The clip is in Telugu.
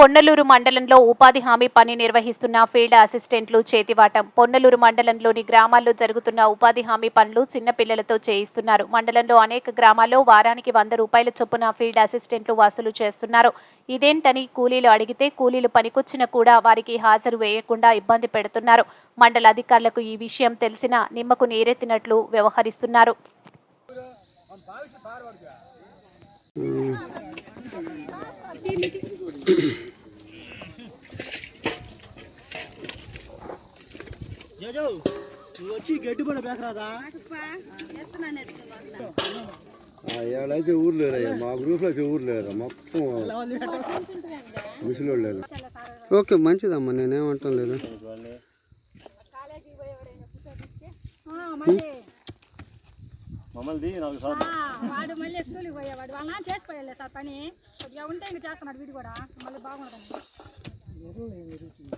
పొన్నలూరు మండలంలో ఉపాధి హామీ పని నిర్వహిస్తున్న ఫీల్డ్ అసిస్టెంట్లు చేతివాటం. పొన్నలూరు మండలంలోని గ్రామాల్లో జరుగుతున్న ఉపాధి హామీ పనులు చిన్నపిల్లలతో చేయిస్తున్నారు. మండలంలో అనేక గ్రామాల్లో వారానికి వంద రూపాయల చొప్పున ఫీల్డ్ అసిస్టెంట్లు వసూలు చేస్తున్నారు. ఇదేంటని కూలీలు అడిగితే కూలీలు పనికొచ్చిన కూడా వారికి హాజరు వేయకుండా ఇబ్బంది పెడుతున్నారు. మండల అధికారులకు ఈ విషయం తెలిసినా నిమ్మకు నీరెత్తినట్లు వ్యవహరిస్తున్నారు. జోజో నువ్వు వచ్చి గడ్డి కూడా బేకరాదా? ఏడైతే ఊరు లేరయ్యా. మా గ్రూప్లో అయితే ఊరు లేరు మొత్తం ముసలి లేరు ఓకే మంచిదమ్మా నేనేమంటాం లేదు. మమ్మల్ని వాడు మళ్ళీ స్కూల్కి పోయేవాడు. వాళ్ళ చేసిపోయాలి సార్ పని. కొద్దిగా ఉంటే ఇంకా చేస్తున్నాడు వీడు కూడా. మళ్ళీ బాగుండదు